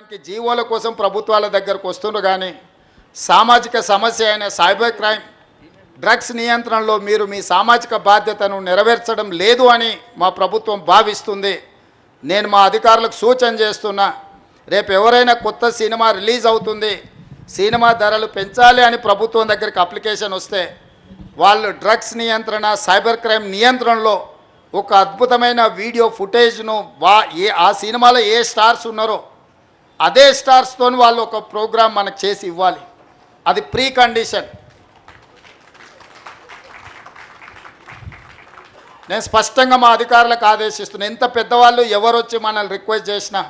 చేయడానికి జీవోల కోసం ప్రభుత్వాల దగ్గరకు వస్తుండ్రు కానీ సామాజిక సమస్య అయిన సైబర్ క్రైమ్ డ్రగ్స్ నియంత్రణలో మీరు మీ సామాజిక బాధ్యతను నెరవేర్చడం లేదు అని మా ప్రభుత్వం భావిస్తుంది. నేను మా అధికారులకు సూచన చేస్తున్నా రేపు ఎవరైనా కొత్త సినిమా రిలీజ్ అవుతుంది సినిమా ధరలు పెంచాలి అని ప్రభుత్వం దగ్గరికి అప్లికేషన్ వస్తే వాళ్ళు డ్రగ్స్ నియంత్రణ సైబర్ క్రైమ్ నియంత్రణలో ఒక అద్భుతమైన వీడియో ఫుటేజ్ను వా ఏ ఆ సినిమాలో ఏ స్టార్స్ ఉన్నారో అదే స్టార్స్తో వాళ్ళు ఒక ప్రోగ్రాం మనకు చేసి ఇవ్వాలి. అది ప్రీ కండిషన్ నేను స్పష్టంగా మా అధికారులకు ఆదేశిస్తున్నాను ఎంత పెద్దవాళ్ళు ఎవరు వచ్చి మనల్ని రిక్వెస్ట్ చేసినా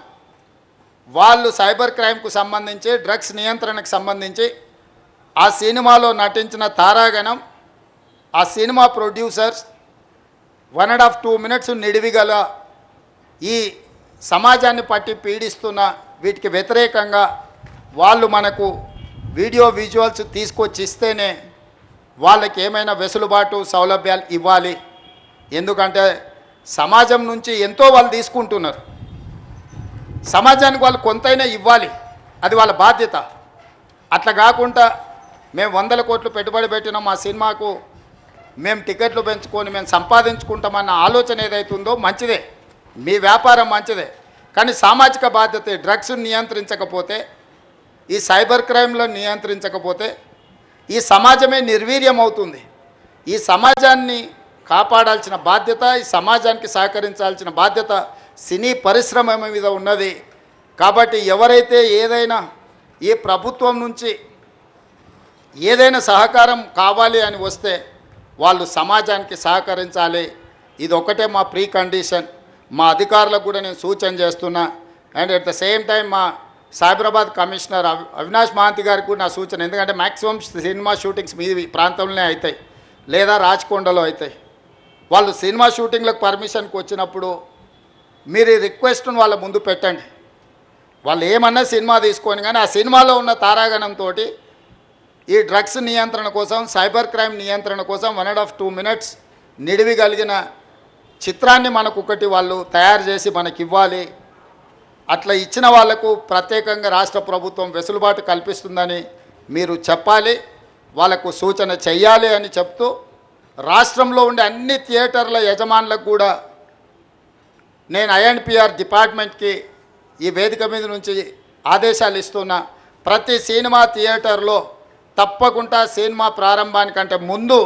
వాళ్ళు సైబర్ క్రైమ్కు సంబంధించి డ్రగ్స్ నియంత్రణకు సంబంధించి ఆ సినిమాలో నటించిన తారాగణం ఆ cinema producers one and half two minutes నిడివిగల ఈ సమాజాన్ని పట్టి పీడిస్తున్న వీటికి వ్యతిరేకంగా వాళ్ళు మనకు వీడియో విజువల్స్ తీసుకొచ్చి ఇస్తేనే వాళ్ళకి ఏమైనా వెసులుబాటు సౌలభ్యాలు ఇవ్వాలి. ఎందుకంటే సమాజం నుంచి ఎంతో వాళ్ళు తీసుకుంటున్నారు. సమాజానికి వాళ్ళు కొంతైనా ఇవ్వాలి. అది వాళ్ళ బాధ్యత. అట్లా కాకుండా మేము వందల కోట్లు పెట్టుబడి పెట్టిన మా సినిమాకు మేము టికెట్లు పెంచుకొని మేము సంపాదించుకుంటామన్న ఆలోచన ఏదైతుందో మంచిదే. మీ వ్యాపారం మంచిదే. కానీ సామాజిక బాధ్యత డ్రగ్స్ నియంత్రించకపోతే ఈ సైబర్ క్రైమ్లో నియంత్రించకపోతే ఈ సమాజమే నిర్వీర్యం అవుతుంది ఈ సమాజాన్ని కాపాడాల్సిన బాధ్యత ఈ సమాజానికి సహకరించాల్సిన బాధ్యత సినీ పరిశ్రమ మీద ఉన్నది. కాబట్టి ఎవరైతే ఏదైనా ఈ ప్రభుత్వం నుంచి ఏదైనా సహకారం కావాలి అని వస్తే వాళ్ళు సమాజానికి సహకరించాలి. ఇది ఒకటే మా ప్రీ కండిషన్ మా అధికారులకు కూడా నేను సూచన చేస్తున్నా. And at the same time మా సైబరాబాద్ కమిషనర్ అవి అవినాష్ మహాంతి గారికి కూడా నా సూచన. ఎందుకంటే మ్యాక్సిమం సినిమా షూటింగ్స్ మీ ప్రాంతంలోనే అవుతాయి లేదా రాచకొండలో అవుతాయి వాళ్ళు సినిమా షూటింగ్లకు పర్మిషన్కి వచ్చినప్పుడు మీరు ఈ రిక్వెస్ట్ను వాళ్ళ ముందు పెట్టండి. వాళ్ళు ఏమన్నా సినిమా తీసుకొని కానీ ఆ సినిమాలో ఉన్న తారాగణంతో ఈ డ్రగ్స్ నియంత్రణ కోసం సైబర్ క్రైమ్ నియంత్రణ కోసం one and half two minutes నిడివి కలిగిన చిత్రాన్ని మనకు ఒకటి వాళ్ళు తయారు చేసి మనకి ఇవ్వాలి అట్లా ఇచ్చిన వాళ్ళకు ప్రత్యేకంగా రాష్ట్ర ప్రభుత్వం వెసులుబాటు కల్పిస్తుందని మీరు చెప్పాలి. వాళ్ళకు సూచన చెయ్యాలి అని చెప్తూ రాష్ట్రంలో ఉండే అన్ని థియేటర్ల యజమానులకు కూడా నేను ఐఎన్పిఆర్ డిపార్ట్మెంట్కి ఈ వేదిక మీద నుంచి ఆదేశాలు ఇస్తున్నా. ప్రతి సినిమా థియేటర్లో తప్పకుండా సినిమా ప్రారంభానికంటే ముందు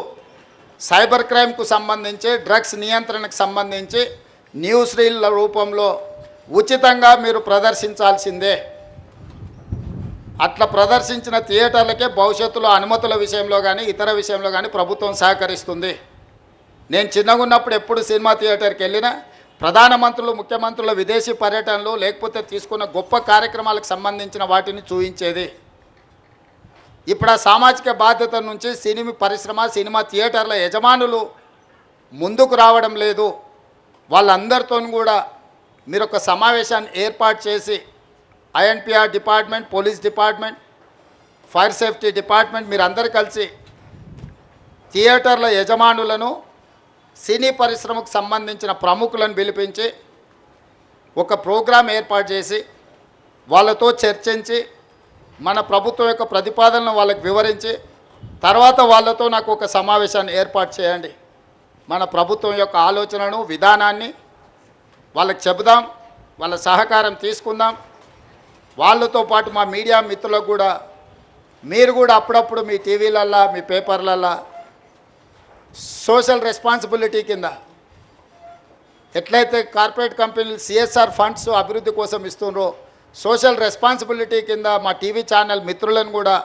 సైబర్ క్రైమ్కు సంబంధించి డ్రగ్స్ నియంత్రణకు సంబంధించి న్యూస్ రీల్ల రూపంలో ఉచితంగా మీరు ప్రదర్శించాల్సిందే. అట్లా ప్రదర్శించిన థియేటర్లకే భవిష్యత్తులో అనుమతుల విషయంలో కానీ ఇతర విషయంలో కానీ ప్రభుత్వం సహకరిస్తుంది. నేను చిన్నగా ఉన్నప్పుడు ఎప్పుడు సినిమా థియేటర్కి వెళ్ళినా ప్రధానమంత్రులు ముఖ్యమంత్రుల విదేశీ పర్యటనలు లేకపోతే తీసుకున్న గొప్ప కార్యక్రమాలకు సంబంధించిన వాటిని చూపించేది ఇప్పుడు ఆ సామాజిక బాధ్యత నుంచి సినిమా పరిశ్రమ సినిమా థియేటర్ల యజమానులు ముందుకు రావడం లేదు. వాళ్ళందరితో కూడా మీరు ఒక సమావేశాన్ని ఏర్పాటు చేసి INPR department police department fire safety department మీరు కలిసి థియేటర్ల యజమానులను సినీ పరిశ్రమకు సంబంధించిన ప్రముఖులను పిలిపించి ఒక ప్రోగ్రాం ఏర్పాటు చేసి వాళ్ళతో చర్చించి మన ప్రభుత్వం యొక్క ప్రతిపాదనను వాళ్ళకి వివరించి తర్వాత వాళ్ళతో నాకు ఒక సమావేశాన్ని ఏర్పాటు చేయండి. మన ప్రభుత్వం యొక్క ఆలోచనను విధానాన్ని వాళ్ళకి చెబుదాం వాళ్ళ సహకారం తీసుకుందాం. వాళ్ళతో పాటు మా మీడియా మిత్రులకు కూడా మీరు కూడా అప్పుడప్పుడు మీ టీవీలల్లా మీ పేపర్లల్లా సోషల్ రెస్పాన్సిబిలిటీ కింద ఎట్లయితే కార్పొరేట్ కంపెనీలు సిఎస్ఆర్ ఫండ్స్ అభివృద్ధి కోసం ఇస్తుండ్రో సోషల్ రెస్పాన్సిబిలిటీ కింద మా టీవీ ఛానల్ మిత్రులను కూడా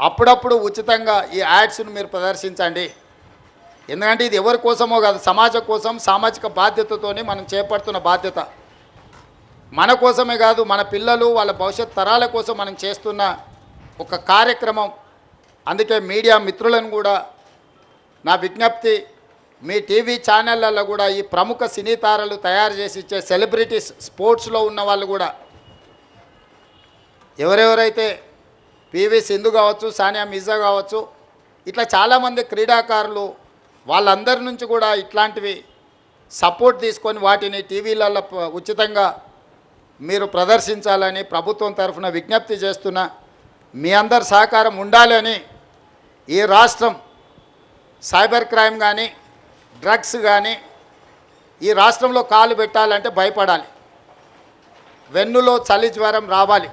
అప్పుడప్పుడు ఉచితంగా ఈ యాడ్స్ను మీరు ప్రదర్శించండి. ఎందుకంటే ఇది ఎవరి కోసమో కాదు సమాజం కోసం సామాజిక బాధ్యతతోనే మనం చేపడుతున్న బాధ్యత. మన కోసమే కాదు మన పిల్లలు వాళ్ళ భవిష్యత్ తరాల కోసం మనం చేస్తున్న ఒక కార్యక్రమం. అందుకే మీడియా మిత్రులను కూడా నా విజ్ఞప్తి మీ టీవీ ఛానళ్ళల్లో కూడా ఈ ప్రముఖ సినీ తారలు తయారు చేసి ఇచ్చే సెలబ్రిటీస్ స్పోర్ట్స్లో ఉన్న వాళ్ళు కూడా ఎవరెవరైతే పివి సింధు కావచ్చు సానియా మిర్జా కావచ్చు ఇట్లా చాలామంది క్రీడాకారులు వాళ్ళందరి నుంచి కూడా ఇట్లాంటివి సపోర్ట్ తీసుకొని వాటిని టీవీలలో ఉచితంగా మీరు ప్రదర్శించాలని ప్రభుత్వం తరఫున విజ్ఞప్తి చేస్తున్నా మీ అందరి సహకారం ఉండాలని ఈ రాష్ట్రం సైబర్ క్రైమ్ కానీ డ్రగ్స్ కానీ ఈ రాష్ట్రంలో కాలు పెట్టాలంటే భయపడాలి. వెన్నులో చలి జ్వరం రావాలి.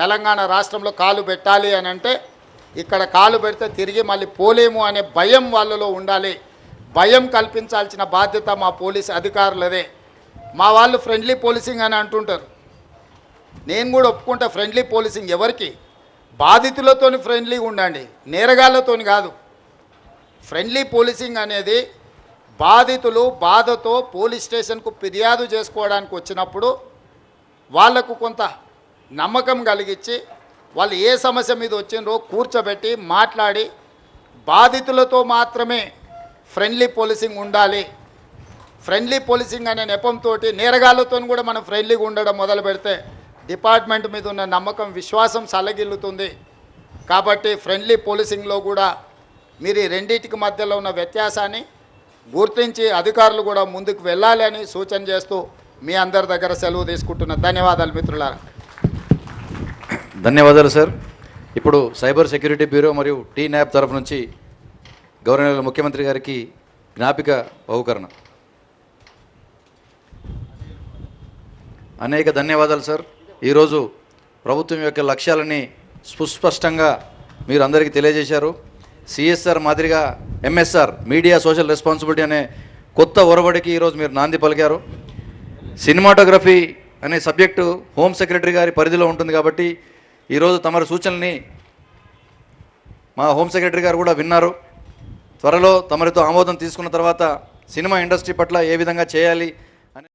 తెలంగాణ రాష్ట్రంలో కాలు పెట్టాలి అని అంటే ఇక్కడ కాలు పెడితే తిరిగి మళ్ళీ పోలేము అనే భయం వాళ్ళలో ఉండాలి. భయం కల్పించాల్సిన బాధ్యత మా పోలీస్ అధికారులదే. మా వాళ్ళు ఫ్రెండ్లీ పోలీసింగ్ అని అంటుంటారు. నేను కూడా ఒప్పుకుంటా ఫ్రెండ్లీ పోలీసింగ్ ఎవరికి? బాధితులతోని ఫ్రెండ్లీగా ఉండండి నేరగాళ్ళతోని కాదు. ఫ్రెండ్లీ పోలీసింగ్ అనేది బాధితులు బాధతో పోలీస్ స్టేషన్కు ఫిర్యాదు చేసుకోవడానికి వచ్చినప్పుడు వాళ్ళకు కొంత నమ్మకం కలిగించి వాళ్ళు ఏ సమస్య మీద వచ్చిండ్రో కూర్చోబెట్టి మాట్లాడి బాధితులతో మాత్రమే ఫ్రెండ్లీ పోలీసింగ్ ఉండాలి. ఫ్రెండ్లీ పోలీసింగ్ అనే నెపంతో నేరగాళ్ళతో కూడా మనం ఫ్రెండ్లీగా ఉండడం మొదలు పెడితే డిపార్ట్మెంట్ మీద ఉన్న నమ్మకం విశ్వాసం సలగిల్లుతుంది. కాబట్టి ఫ్రెండ్లీ పోలీసింగ్లో కూడా మీరు ఈ రెండింటికి మధ్యలో ఉన్న వ్యత్యాసాన్ని గుర్తించి అధికారులు కూడా ముందుకు వెళ్ళాలి అని సూచన చేస్తూ మీ అందరి దగ్గర సెలవు తీసుకుంటున్న ధన్యవాదాలు మిత్రులారా. ధన్యవాదాలు సార్. ఇప్పుడు సైబర్ సెక్యూరిటీ బ్యూరో మరియు టీ న్యాప్ తరఫు నుంచి గవర్నర్ ముఖ్యమంత్రి గారికి జ్ఞాపిక బహుకరణ. అనేక ధన్యవాదాలు సార్. ఈరోజు ప్రభుత్వం యొక్క లక్ష్యాలని సుస్పష్టంగా మీరు అందరికీ తెలియజేశారు. సిఎస్ఆర్ మాదిరిగా ఎంఎస్ఆర్ మీడియా సోషల్ రెస్పాన్సిబిలిటీ అనే కొత్త ఒరవడికి ఈరోజు మీరు నాంది పలికారు. సినిమాటోగ్రఫీ అనే సబ్జెక్టు హోమ్ సెక్రటరీ గారి పరిధిలో ఉంటుంది కాబట్టి ఈరోజు తమరి సూచనల్ని మా హోమ్ సెక్రటరీ గారు కూడా విన్నారు. త్వరలో తమరితో ఆమోదం తీసుకున్న తర్వాత సినిమా ఇండస్ట్రీ పట్ల ఏ విధంగా చేయాలి